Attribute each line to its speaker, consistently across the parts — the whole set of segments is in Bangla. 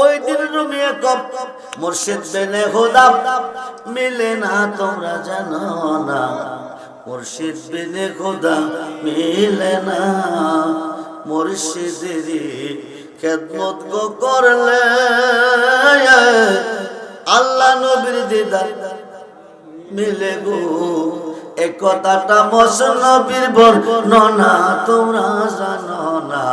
Speaker 1: ওই দিন রুমিয়ে কপ মুর্শিদ বেনে খোদা মিলে না তোমরা জানো না, মুর্শিদ বিনে খোদা মিলে না। মুর্শিদেরই খেদমত গো করলে, আল্লাহ নবীর দিদার মিলে গো। এ কথাটা মসনবীর বর্ণনা, তোমরা জানো না।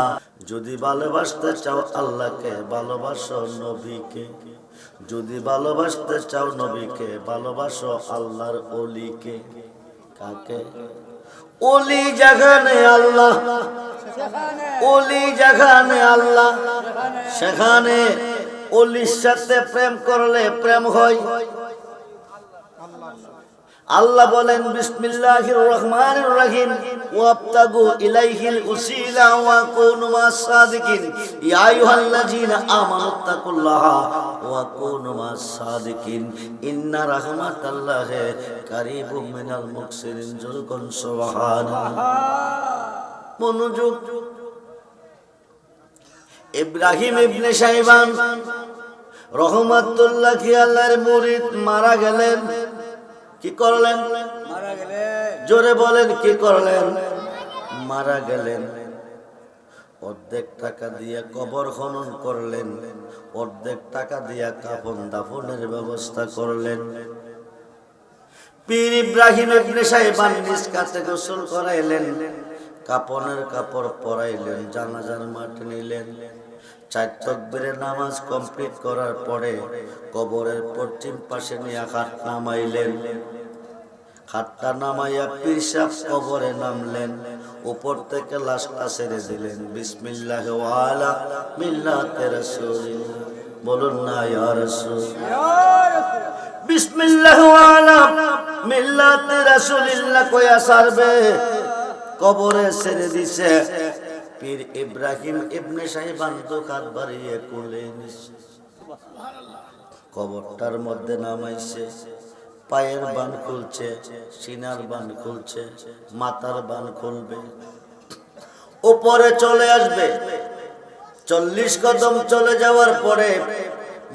Speaker 1: যদি ভালোবাসতে চাও আল্লাহকে, ভালোবাসো নবীকে। যদি ভালোবাসতে চাও নবীকে, ভালোবাসো আল্লাহর অলিকে কাকে? অলি যেখানে আল্লাহ অলি যেখানে আল্লাহ, সেখানে অলির সাথে প্রেম করলে প্রেম হয়। আল্লাহ বলেন, বিসমিল্লাহির রহমানির রহিম। ওয়াবতাগু ইলাইহিল উসিলা ওয়া কুনু মাস সাদিকিন। ইয়া আইয়ুহাল্লাযীনা আমানু তাকুল্লাহা ওয়া কুনু মাস সাদিকিন। ইন্না রাহমাতাল্লাহি কারীবুম মিনাল মুহসিনিন জুলকুন সুবহানাল্লাহ। মনোযোগ। ইব্রাহিম ইবনে শাইবান রহমাতুল্লাহ আল্লাহর মুরিদ মারা গেলেন? কি করলেন?
Speaker 2: মারা গেলেন।
Speaker 1: জোরে বলেন কি করলেন? মারা গেলেন। অর্ধেক টাকা দিয়ে কবর খনন করলেন। অর্ধেক টাকা দিয়া কাফন দাফনের ব্যবস্থা করলেন। পীর ইব্রাহিম ইবনে সাহেবান নিজ কাছে গোসল করাইলেন। কাপনের কাপড় পরাইলেন জানাজার মাঠ নিলেন। চার তকবীরের নামাজ কমপ্লিট করার পরে কবরের পশ্চিম পাশে নিয়ে খাট নামাইলেন। খাটটা নামাইয়া পীর সাহেব কবরে নামলেন। উপর থেকে লাশটা ছেড়ে দিলেন। বিসমিল্লাহ ওয়ালা মিল্লাতে রাসূলিল্লাহ। বলুন না, ইয়া রাসূল। বিসমিল্লাহ ওয়ালা মিল্লাতে রাসূলিল্লাহ কয়া সারবে কবরে ছেড়ে দিছে। পীর ইব্রাহিম ইবনে সাহেবান তো কাত বাড়িয়ে কোলে কবরটার মধ্যে নামাইছে, পায়ের বান খুলছে, সিনার বান খুলছে, মাথার বান খুলবে। উপরে চলে আসবে। চল্লিশ কদম চলে যাওয়ার পরে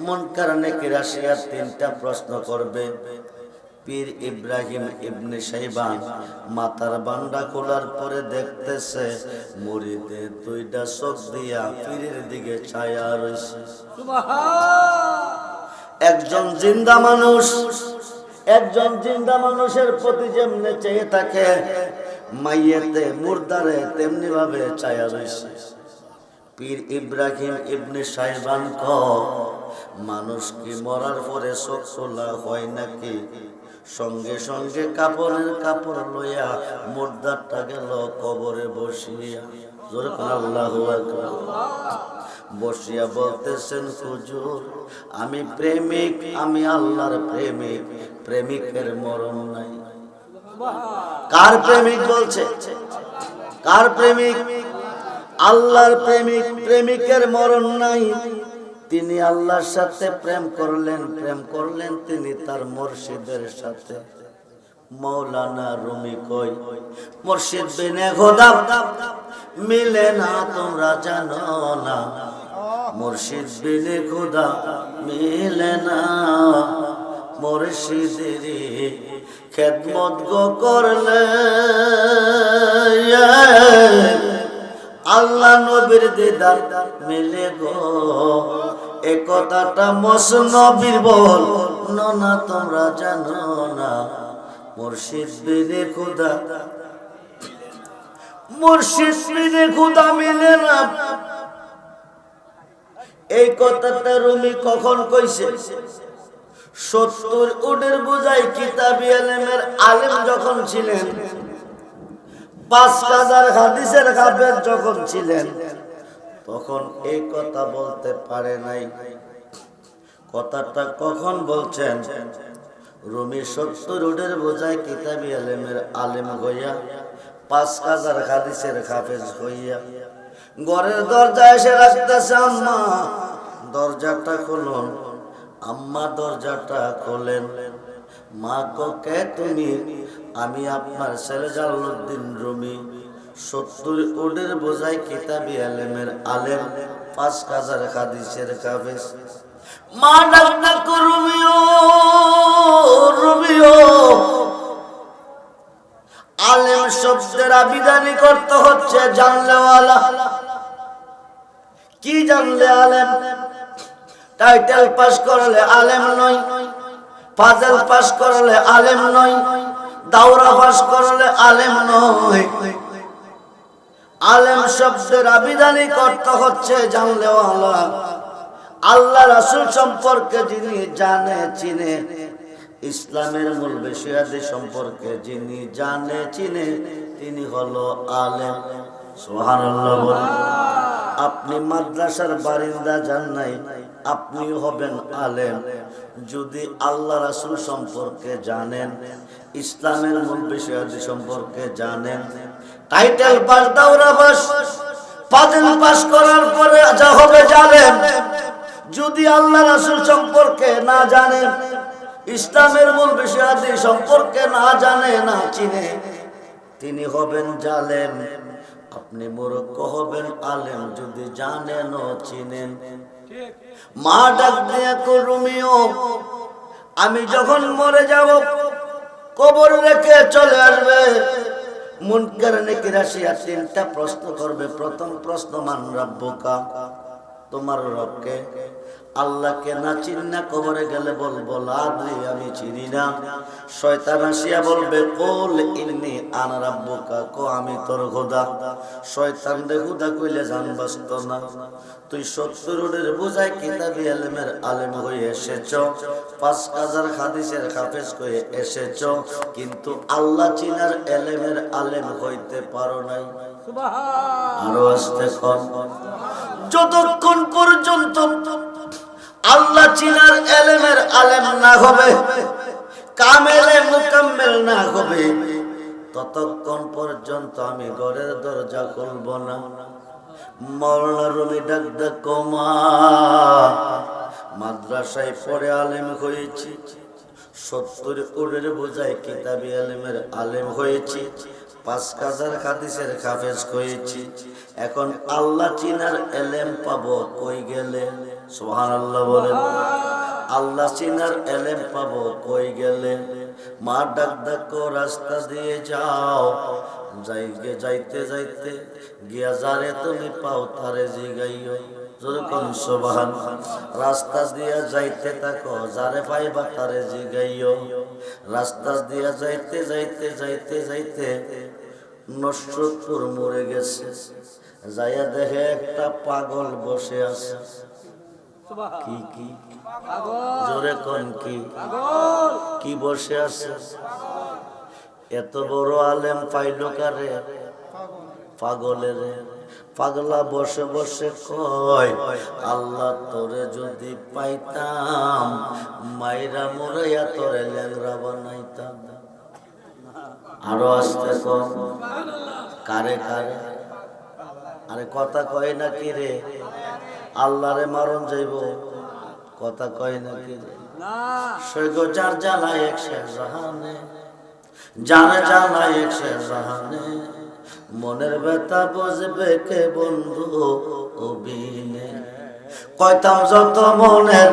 Speaker 1: মন কারণে কিরাশিয়ার তিনটা প্রশ্ন করবে। পীর ইব্রাহিম ইবনে সাইবান মাথার বান্ডা খোলার পরে দেখতেছে, মুড়িতে দুইটা চোখ দিয়া পীরের দিকে ছায়া রয়েছে একজন জিন্দা মানুষ, একজন জিন্দা মানুষের প্রতি যেমনে চেয়ে থাকে, মাইয়েতে মুর্দারে তেমনি ভাবে ছায়া রয়েছে পীর ইব্রাহিম ইবনে সাহেবান মানুষ কি মরার পরে চোখ খোলা হয় নাকি? সঙ্গে সঙ্গে কাপড়ের কাপড় লইয়া মুর্দারটা গেল কবরে বসিয়া। বসিয়া বলতেছেন, হুজুর, আমি প্রেমিক, আমি আল্লাহর প্রেমিক, প্রেমিকের মরণ নাই। কার প্রেমিক বলছে? কার প্রেমিক? আল্লাহর প্রেমিক, প্রেমিকের মরণ নাই। তিনি আল্লাহর সাথে প্রেম করলেন প্রেম করলেন তিনি তার মুর্শিদের সাথে। মৌলানা রুমি কই, মুর্শিদ বিনে খোদা মিলে না তোমরা জানো না। মুর্শিদ বিনে খোদা মিলে না। মুর্শিদের খেদমত গো করলে। আল্লাহ নবীর দিদার মিলে গো। এ কথাটা মসনবীর বল। না তোমরা জানো না। মুর্শিদ বিনে খুদা। মুর্শিদ মিলে না। এই কথাটা রুমি কখন কইছে? সত্তর উডের বোঝাই কিতাবি আলেমের আলেম যখন ছিলেন, পাঁচ হাজার হাদিসের যখন ছিলেন তখন এই কথা বলতে পারে নাই। কথাটা কখন বলছেন? রুমি সত্তর রোডের বোঝায় কিতাবি আলেমের আলেম হইয়া, পাঁচ হাজার হাদিসের হাফেজ হইয়া। ঘরের দরজা এসে রাখতেছে আম্মা। দরজাটা খুলুন। আম্মা দরজাটা খোলেন। মা কে তুমি, আমি আপনার ছেলে জালালউদ্দিন রুমি। সত্তর ওডের বোঝাই কিতাবি আলেমের আলেম, পাঁচ হাজার হাদিসের কাফেজ মা ডাক ডাক রুমিও রুমিও। আলেম শব্দের আবিধানি করতে হচ্ছে জানলেওয়ালা। কি জানলে আলেম? টাইটেল পাস করলে আলেম নয় ফাজেল পাস করলে আলেম নয়, দাওরা পাস করলে আলেম নয়। আলেম শব্দের আবিধানিক করতে হচ্ছে জানলেওয়ালা আল্লাহ রাসুল সম্পর্কে যিনি জানে, চিনে। ইসলামের মূল বিষয়াদি সম্পর্কে যিনি জানে, চিনে, তিনি হলো আলেম। আপনি মাদ্রাসার বারিন্দা যান নাই, আপনি হবেন আলেম। যদি আল্লাহ রাসুল সম্পর্কে জানেন, ইসলামের মূল বিষয়াদি সম্পর্কে জানেন টাইটেল পাস দাওরা পাস পাজেল পাস করার পরে যা হবে জানেন। যদি আল্লাহ রাসূল সম্পর্কে না জানেন, ইসলামের মূল বিষয়াদি সম্পর্কে না জানে, না চিনে, তিনি হবেন জালেম। আপনি মূর্খ হবেন আলেম, যদি জানেন ও চিনেন। মা ডাক দিয়া করুমিও আমি যখন মরে যাব, কবর রেখে চলে আসবে। তিনটা প্রশ্ন করবে। প্রথম প্রশ্ন মান রাব্বুকা? তোমার রবকে। আল্লাহকে না চিন্না কবরে গেলে বলব লাদ্রি আমি চিনি না। শয়তান আসিয়া বলবে কোল ইন্নি আনা রাব্বুকা কো আমি তোর খোদা। শয়তান রে খুদা কইলে জান বাস্ত না। তুই সত্তরের বোঝায় কিতাবি আলেমের আলেম হয়ে এসেছ। পাঁচ হাজার হাদিসের হাফেজ হয়ে এসেছ। কিন্তু আল্লাহ চিনার এলেমের আলেম হইতে পারো নাই। আরও আসতে কম যতক্ষণ পর্যন্ত আল্লাহ চিনার এলেমের আলেম না হবে, কামেলে মুকাম্মেল না হবে। ততক্ষণ পর্যন্ত আমি ঘরের দরজা খুলব না। মরনা রুমি ডাক কমা মাদ্রাসায় পড়ে আলেম হয়েছি। সত্তর কোড়ের বোঝায় কিতাবি আলেমের আলেম হয়েছি। পাঁচ হাজার হাদিসের হাফেজ হয়েছি। এখন আল্লাহ চিনার এলেম পাবো কই গেলে? আল্লাহ চিনার এলেম পাবো কই গেলে? মা ডাক ডাক রাস্তা দিয়ে যাও। যাইগে যাইতে যাইতে গিয়া যারে তুমি পাও তারে জিগাইও। যেরকম দিয়া যাইতে যারে পাইবা তারে দিয়া যাইতে যাইতে যাইতে যাইতে নসরতপুর মরে গেছে। যাইয়া দেখে একটা পাগল বসে আছে। কি কি? জোরে কোন কি? কি বসে আছে? এত বড় আলেম পাইল কারে? পাগলের পাগলা বসে বসে কয় আল্লাহ তোরে যদি পাইতাম মাইরা মোরাইয়া তোরে ল্যাংরা বানাইতাম। আরও আসতে কম কারে কারে? আরে কথা কয় না কি রে? আল্লাহরে মারণ যাইব। কথা কয় না কি রে সৈগ যার জ্বালায় একশে জাহানে জানে জ্বালায় একশে জাহানে, মনের ব্যথা বুঝবে কে বন্ধু অবিনে। কয়তাম যত মনের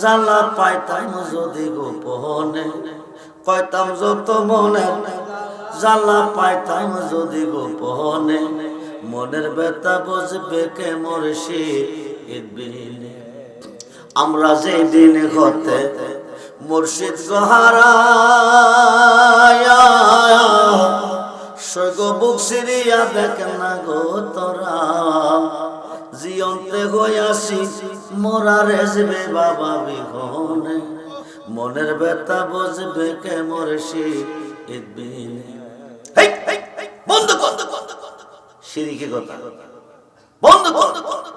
Speaker 1: জ্বালা পাইতাম যদি গোপনে কয়তাম যত মনের জ্বালা পাইতাম যদি গোপনে, মনের ব্যথা বুঝবে কে বিনে আমরা যে দিন হতে মুর্শিদ গহারা সৈগ বুক সিরিয়া দেখ না গো তোরা জিয়ন্তে হইয়াছি মোরা রেজবে বাবা বিহনে মনের ব্যথা বুঝবে কে মরশি বন্ধ বন্ধ বন্ধ সিরিকি কথা বন্ধ বন্ধ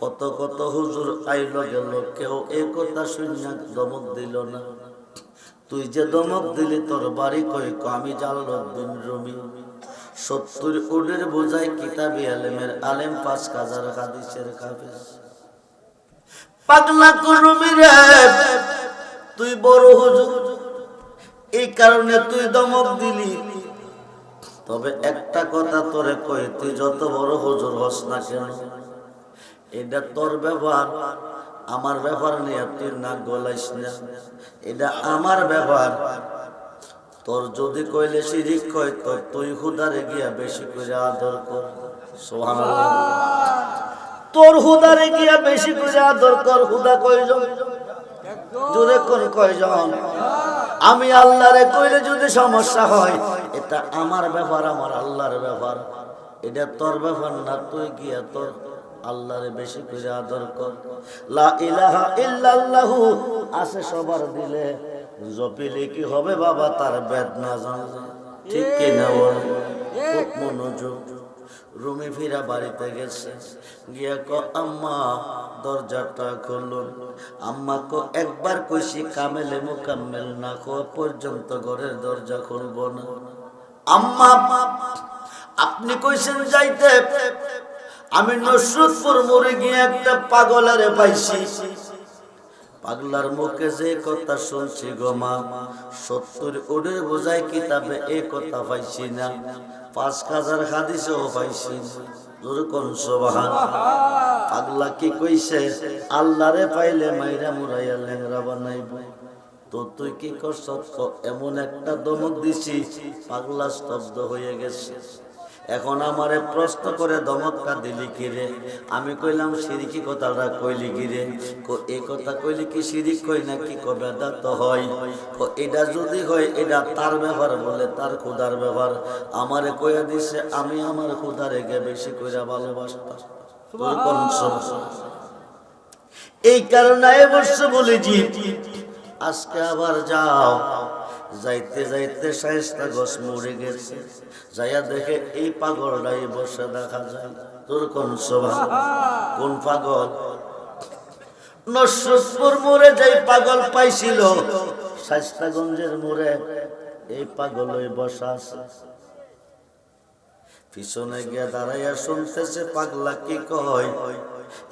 Speaker 1: কত কত হুজুর আইল গেল কেউ এ কথা শুনিয়া দমক দিল না। তুই যে দমক দিলি, তোর বাড়ি কই আমি জালালউদ্দিন রুমি। সত্তর উডের বোঝাই কিতাবি আলেমের, আলেম পাঁচ হাজার হাদিসের কাফের পাগলা করবি রে, তুই বড় হুজুর। এই কারণে তুই দমক দিলি। তবে একটা কথা তোরে কই, তুই যত বড় হুজুর হস না কেন? এটা তোর ব্যবহার, আমার ব্যবহার নিয়ে তুই না গলাইস না। এটা আমার ব্যবহার। তোর যদি কইলে শিরিক কয়, তো তুই হুদারে গিয়া বেশি করে আদর কর। তোর হুদারে গিয়া বেশি করে আদর কর, হুদা কয়জন? জোরে কোন কয়জন? আমি আল্লাহরে কইলে যদি সমস্যা হয়, এটা আমার ব্যাপার আমার আল্লাহর ব্যাপার এটা তোর ব্যাপার না, তুই গিয়া তোর আল্লাহরে বেশি করে আদর কর। লা ইলাহা ইল্লাল্লাহু আছে সবার দিলে। জপিলে কি হবে বাবা? তার বেদনা জানলে ঠিক কি না বল? খুব মনোযোগ। রুমে ফিরা বাড়িতে গেছে। গিয়া ক, আম্মা, দরজাটা খুলুন। আম্মা কো, একবার কইছি কামেলে মোকাম্মেল না কো পর্যন্ত ঘরের দরজা খুলব না। আম্মা, আপনি কইছেন যাইতে আমি নসরতপুর মরে গিয়ে একটা পাগলারে পাইছি। পাগলার মুখে যে কথা শুনছি গো মা, সত্তর ওডের বোঝাই কিতাবে এ কথা পাইছি না। পাঁচ হাজার হাদিসেও পাইছি। পাগলা কি পাইলে তো তুই কি করছ? এমন একটা দমক পাগলা স্তব্ধ হয়ে গেছে। এখন আমারে প্রশ্ন করে দমকটা দিলি কিরে আমি কইলাম সিরিকি কথাটা কইলি কিরে কো এই কথা কইলি কি সিরিক কই নাকি? কবে তো হয়। কো এটা যদি হয় এটা তার ব্যাপার বলে তার খুদার ব্যাপার আমারে কইয়া দিছে আমি আমার খুদারে গে বেশি কইরা ভালোবাসতাম? এই কারণে বসে বলেছি আজকে আবার যাও। যাইতে যাইতে শায়স্তা গছ মরে গেছে। যাইয়া দেখে এই পাগলটাই বসে দেখা যায়। তোর কোন সভা কোন পাগল? নসরতপুর মোড়ে যেই পাগল পাইছিল শাস্তাগঞ্জের মোড়ে এই পাগল ওই বসা আছে। পিছনে গিয়ে দাঁড়াইয়া শুনতেছে পাগলা কি কয়।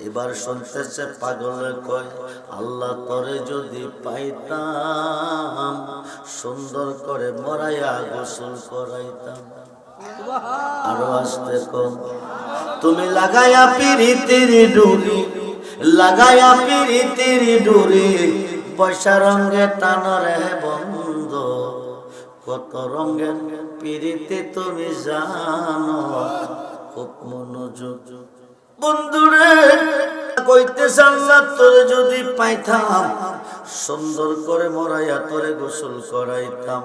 Speaker 1: এবার শুনতেছে পাগলে কয়, আল্লাহ তরে যদি পাইতাম, সুন্দর করে মরাইয়া গোসল করাইতাম। আরও আসতে কম, তুমি লাগাইয়া পিরিতির ডুরি, লাগাইয়া পিরিতির ডুরি, পয়সা রঙে টানরে বন্ধ, কত রঙের পিরিতে তুমি জানো, খুব মনোযোগ বন্ধুরে, কইতে সাল্লাহ তোরে যদি পাইতাম, সুন্দর করে মরাইয়া তোরে গোসল করাইতাম।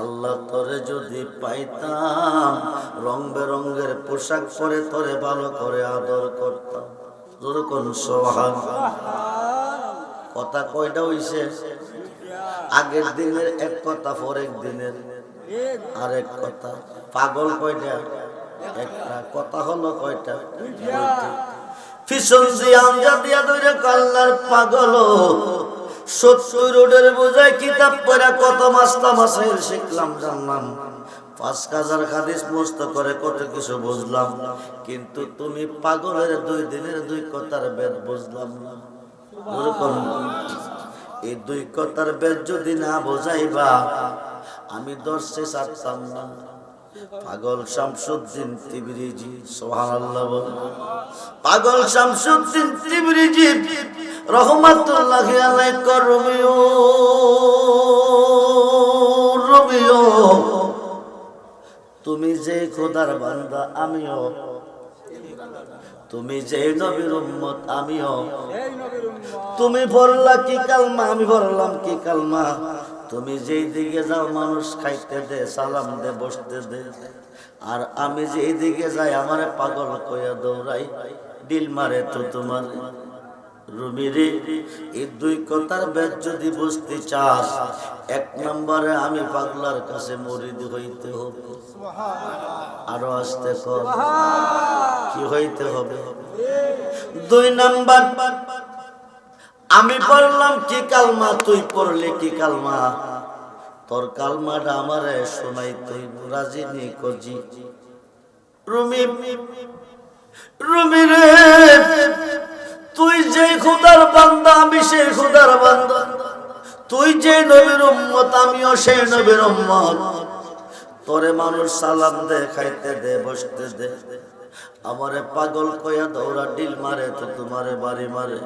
Speaker 1: আল্লাহ তোরে যদি পাইতাম, রং বেরঙ্গের পোশাক পরে তোরে ভালো করে আদর করতাম। যেরকম সোহাগ। কথা কয়টা হইছে? আগের দিনের এক কথা, পরের দিনের আরেক কথা। পাগল কয়টা? একটা কথা হলো কয়টা? দিয়া দইরে কাল্লার পাগল রোডের বোঝায় কিতাব পড়া কত মাস্তা মাসের শিখলাম, জানলাম। পাঁচ হাজার হাদিস করে কত কিছু বুঝলাম। কিন্তু তুমি পাগলের দুই দিনের দুই কথার বেদ বুঝলাম না। এই দুই কথার বেদ যদি না বোঝাইবা, আমি দর্শে ছাড়তাম না। পাগল শামসুদ্দিন তিবরিজি সোহানাল্লাহ পাগল শামসুদ্দিন তিবরিজি, রহমাতুল্লাহ আলাই করমিও রবিও তুমি যে খোদার বান্দা, আমিও। তুমি যে নবীর উম্মত, আমিও। তুমি ভরলা কি কালমা, আমি ভরলাম কি কালমা। তুমি যেই দিকে যাও মানুষ খাইতে দে সালাম দে বসতে দে। আর আমি যেই দিকে যাই আমারে পাগল কইয়া দৌড়াই ডিল মারে তো তোমার। রুমিরে এই দুই কথার বেদ যদি বুঝতে চাস এক নম্বরে আমি পাগলার কাছে মরিদ হইতে হবে। আরও আসতে কর। কি হইতে হবে? দুই নাম্বার আমি পড়লাম কি কালমা? তুই পড়লি কি কালমা? তোর কালমাটা আমারে শোনাই তুই, রাজি নি কজি। রুমি রুমি রে, তুই যে খুদার বান্দা, আমি সেই খুদার বান্দা। তুই যে নবীর উম্মত, আমিও সেই নবীর উম্মত। তোরে মানুষ সালাম দে, খাইতে দে, বসতে দে। আমারে পাগল কয়া দৌড়া, ডিল মারে, তো তোমারে বাড়ি মারে।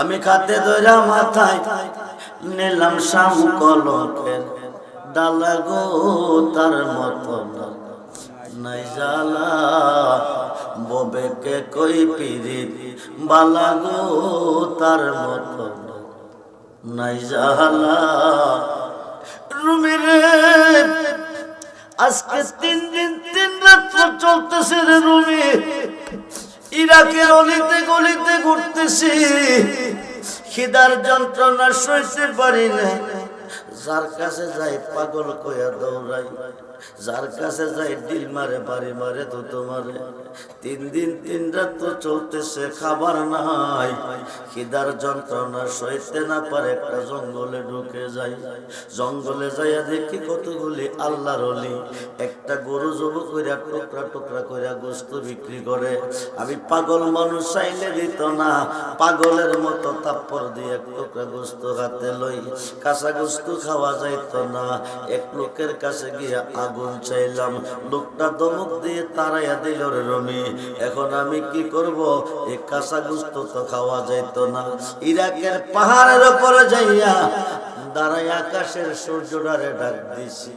Speaker 1: আমি খাতে ধরা মাথায় নিলাম শাম কলকের ডালা গো, তার মতো নাই জালা ববেকে কই পিরি বালা গো, তার মতো নাই জালা রুমি রে, আজকে তিন দিন, তিন রাত্র চলতেছে রে রুমি। ইরাকের অলিতে গলিতে ঘুরতেছি। খিদার যন্ত্রণা সইতে পারি না। যার কাছে যাই পাগল কয়া দৌড়াই। যার কাছে যাই ডিল মারে, বাড়ি মারে তো তোমারে। তিন দিন, তিন রাত তো চলতেছে, খাবার নাই। খিদার যন্ত্রণা সইতে না পারে, একটা জঙ্গলে ঢুকে যাই। জঙ্গলে যাইয়া দেখি কতগুলি আল্লাহর অলি। একটা গরু জব কইরা টুকরা টুকরা কইরা গোস্ত বিক্রি করে। আমি পাগল মানুষ চাইলে দিত না। পাগলের মতো তাপ্পর দিয়ে এক টুকরা গোস্ত হাতে লই। কাঁচা গোস্ত খাওয়া যাইত না। এক লোকের কাছে গিয়ে আগুন চাইলাম। লোকটা দমক দিয়ে তারাইয়া দিল, রে রমি, এখন আমি কি করব? এই কাঁচা গোস্ত তো খাওয়া যাইত না। ইরাকের পাহাড়ের উপরে যাইয়া দাঁড়াই আকাশের সূর্যটারে ডাক দিছি।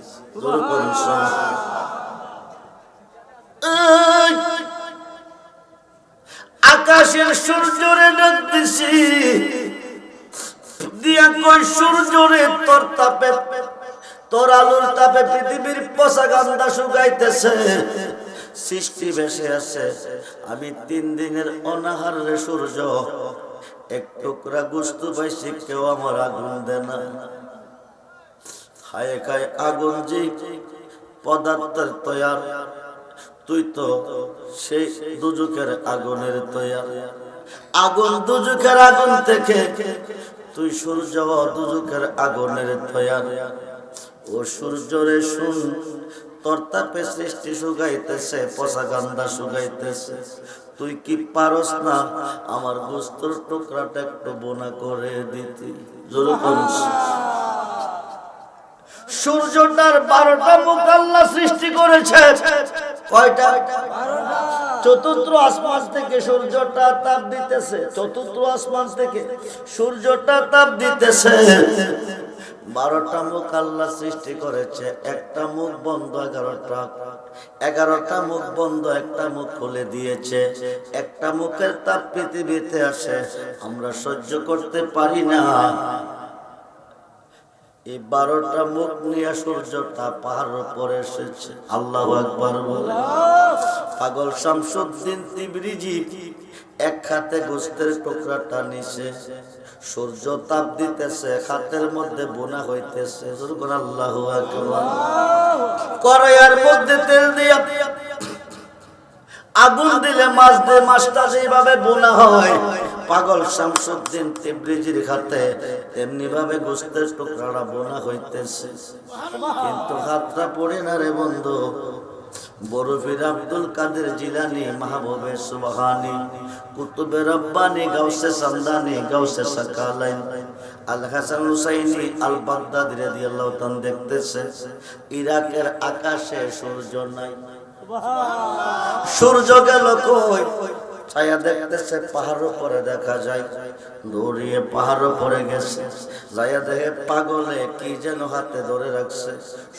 Speaker 1: আকাশের সূর্যরে ডাক দিছি দিয়া কই সূর্যরে তোর তাপে, তোর আলোর তাপে পৃথিবীর পচা গান্দা শুকাইতেছে। সৃষ্টি ভেসে আছে আমি তিন দিনের অনাহার সূর্য। এক টুকরা গুস্তু পাইছি, কেউ আমার আগুন দে না। খায় খায় আগুন যে পদার্থের তৈয়ার। তুই তো সেই দুজুকের আগুনের তৈয়ার। আগুন দুজুকের আগুন থেকে তুই সূর্য দুজুকের আগুনের তৈয়ার। ও সূর্যরে শুন, তোর তাপে সৃষ্টি পচা গান্দা তুই কি পারস না আমার গোস্তর টুকরাটা একটু বোনা করে দিতি? সূর্যটার বারোটা মুখ আল্লাহ সৃষ্টি করেছে। চতুর্থ থেকে সূর্যটা তাপ দিতেছে। চতুর্থ থেকে সূর্যটা তাপ দিতেছে। বারোটা মুখ আল্লাহ সৃষ্টি করেছে। একটা মুখ বন্ধ, এগারোটা। এগারোটা মুখ বন্ধ, একটা মুখ খুলে দিয়েছে। একটা মুখের তাপ পৃথিবীতে আসে। আমরা সহ্য করতে পারি না। এই বারোটা মুখ নিয়ে সূর্যটা পাহাড় উপরে এসেছে। আল্লাহ একবার বলে। পাগল শামসুদ্দিন তিবরিজি এক হাতে গোস্তের টুকরাটা নিছে। সূর্য তাপ দিতেছে, হাতের মধ্যে বোনা হইতেছে। আল্লাহ কড়াইয়ের মধ্যে তেল দিয়া আগুন দিলে মাছ দিয়ে মাছটা যেভাবে বোনা হয় পাগল শামসুদ্দিন তিব্রিজির খাতে এমনি ভাবে গোস্তের টুকরাটা বোনা হইতেছে। কিন্তু হাতটা পড়ে না রে বন্ধু। বরফির আব্দুল কাদের জিলানি, মাহবুবে সুবহানি, কুতুবে রব্বানি, গাউসে সামদানি, গাউসে সাকালাইন। আল হাসান হুসাইনি আল বাগদাদি রাদিয়াল্লাহু তাআলা দেখতেছে, ইরাকের আকাশে সূর্য নাই। সূর্য গেল কই? ছায়া দেখতেছে পাহাড় উপরে দেখা যায়, দৌড়িয়ে পাহাড় উপরে গেছে। যাইয়া দেখে পাগলে কি যেন হাতে ধরে রাখছে।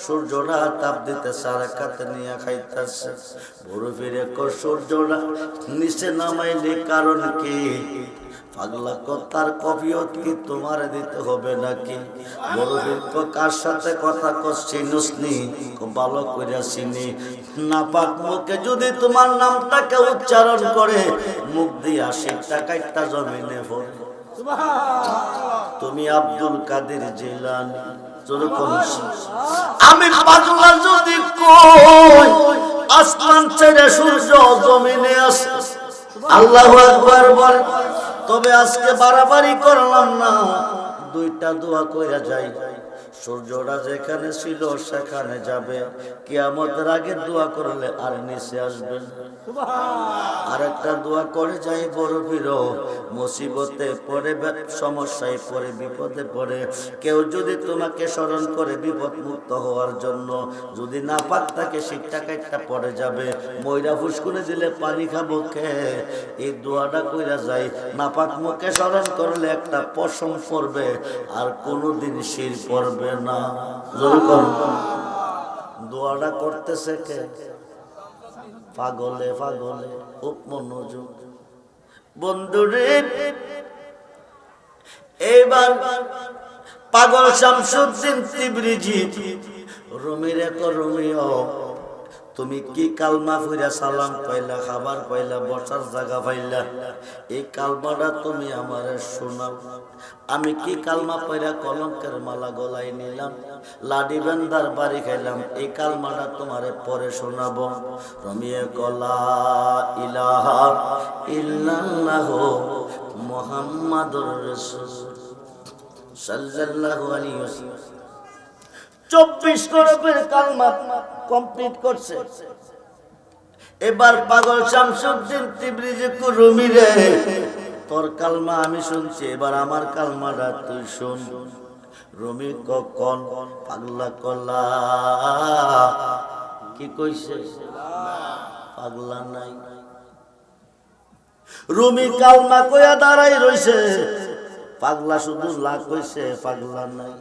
Speaker 1: সূর্যটা তাপ দিতেছে, আর কাতে নিয়ে খাইতেছে। ভোর ফিরে কর সূর্যটা নিচে নামাইলে কারণ কি? পাগলা তার কফিয়ত কি তোমার দিতে হবে নাকি? বড়বীর কার সাথে কথা করছি নুসনি ভালো কইরা চিনি। না পাক মুখে যদি তোমার নামটাকে উচ্চারণ করে মুখ দিয়ে আশি টাকাটা জমিনে পড়ে তুমি আব্দুল কাদের জিলানি। আমি পাগলা যদি কই আসমান ছেড়ে সূর্য জমিনে আসে। আল্লাহ একবার বল তবে আজকে বাড়াবাড়ি করলাম না। দুইটা দোয়া কইরা যাই। সূর্যটা যেখানে ছিল সেখানে যাবে। কিয়ামতের আগে দোয়া করলে আর নিচে আসবে না। আর একটা দোয়া করে যাই বড় বীর। মুসিবতে পড়ে সমস্যায় পড়ে বিপদে পড়ে। কেউ যদি তোমাকে স্মরণ করে বিপদ মুক্ত হওয়ার জন্য যদি না পাক তাকে শিক্ষা কাটটা পড়ে যাবে। ময়রা ফুসকুনে দিলে পানি খাব কে? এই দোয়াটা কইরা যায় নাপাক মুখে স্মরণ করলে একটা পশম পড়বে আর কোনোদিন শির পড়বে না। জোরে করুন। দোয়াটা করতেছে কে? পাগলে পাগলে, খুব মনোযোগ। বন্ধুরে, এইবার পাগল শামসুদ্দিন তিবরিজি, রুমির এক রুমিও। তুমি কি কালমা ফুইরা সালাম পাইলা, খাবার পাইলা, বসার জায়গা পাইলা? এই কালমাটা তুমি আমারে শোনাও। আমি কি কালমা পাইরা কলঙ্কের মালা গলায় নিলাম, লাডি বেন্দার বাড়ি খাইলাম, এই কালমাটা তোমারে পরে শোনাবো। রমিয়ে কলা ইলাহা ইল্লাল্লাহ মুহাম্মাদুর রাসূল সাল্লাল্লাহু আলাইহি ওয়াসাল্লাম। চব্বিশ করবের কালমা কমপ্লিট করছে। এবার পাগল শামসুদ্দিন তিবরিজি রুমি রে, তোর কালমা আমি শুনছি, এবার আমার কালমাটা তুই শুন। রুমি কখন পাগলা কলা? কি কইছে? পাগলা নাই। রুমি কালমা কয়া দাঁড়াই রইছে, পাগলা শুধু লাখ কইছে, পাগলা নাই।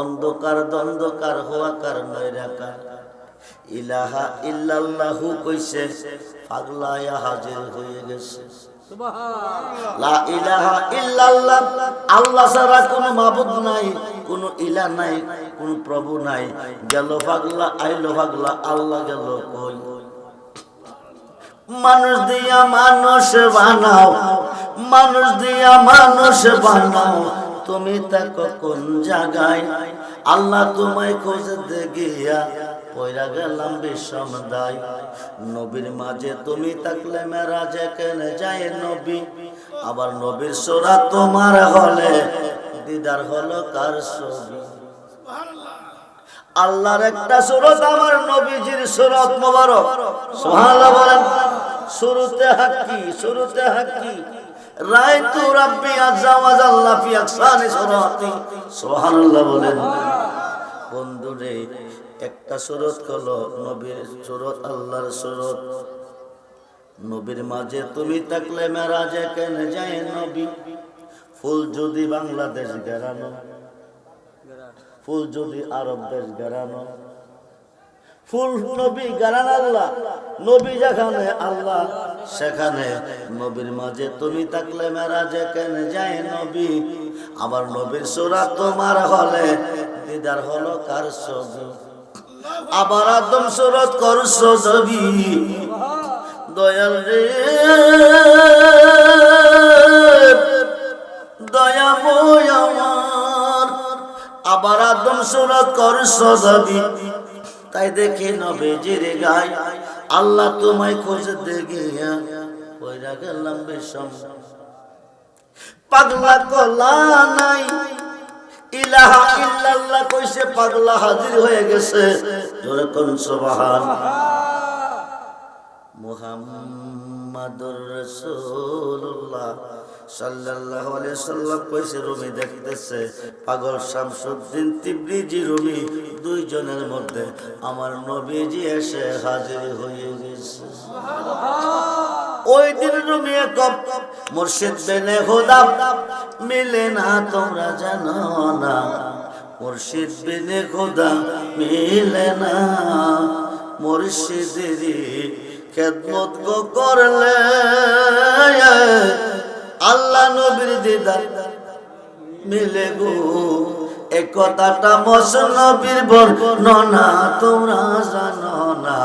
Speaker 1: অন্ধকার দ্বন্দ্বকার হওয়াকার নৈরাকার। ইলাহা ইল্লাল্লাহু কইছে পাগলায়া হাজির হয়ে গেছে। লা ইলাহা ইল্লাল্লাহ আল্লাহ ছাড়া কোনো মাবুদ নাই কোনো ইলা নাই কোনো প্রভু নাই। গেল পাগলা আইলো পাগলা আল্লাহ গেল কই? মানুষ দিয়া মানুষ বানাও মানুষ দিয়া মানুষ বানাও। তুমি তাকো কোন জায়গায়? আল্লাহ তোমায় খোঁজতে গিয়া পয়রা গেলাম বিষম দায়। নবীর মাঝে তুমি থাকলে মেরাজে কেন যায় নবী। আবার নবীর সোরা তোমার হলে দিদার হলো কার ছবি? আল্লাহর একটা সুরত আমার নবীজির সুরত মোবারক। সুবহানাল্লাহ বলেন শুরুতে হাক্কি শুরুতে হাক্কি। রাইতু রাব্বি আজ্জা ওয়া জাল্লা ফি আকসানি সুরাতি। সুবহানাল্লাহ বলেন বন্ধুরে একটা সুরত হলো নবীর সুরত, আল্লাহর সুরত। নবীর মাঝে তুমি থাকলে মেরাজে কেন যায় নবী? ফুল যদি বাংলাদেশ গেরানো, ফুল যদি আরব দেশ গেরানো ফুল নবী গারান আল্লাহ, নবী যেখানে আল্লাহ, সেখানে নবীর মাঝে তুমি থাকলে মেরাজে কেন যায় নবী? আবার নবীর সোরা তোমার হলে দিদার হলো কার আবার আদম সুরত করছ ছবি দয়াল রে, দয়াময় আমার। আবার আদম সুরত করছ ছবি তাই দেখে নবীজির গায়, আল্লাহ তোমায় খুঁজতে গিয়া কইরা গেলাম বিষম। পাগলা কলা নাই, ইলাহা ইল্লাল্লাহ কইছে পাগলা হাজির হয়ে গেছে। জোরে কোন সুবহান। মুহাম্মাদুর রাসূলুল্লাহ। সাল্লাল্লাহু আলাইহি সাল্লাম কইছে রুমি দেখতেছে পাগল শামসুদ্দিন তিবরিজি রুমি দুইজনের মধ্যে আমার নবীজি এসে হাজির হয়ে গেছে। ওই দিন রুমিয়ে কপ মুর্শিদ বেনে খোদা মিলে না তোমরা জানো না। মুর্শিদ বেনে খোদা মিলে না। মুর্শিদেরই খেদমত করলে। আল্লাহ নবীর দিদার মিলে গো। এ কথাটা মসনবীর বর্ণনা তোমরা জানো না।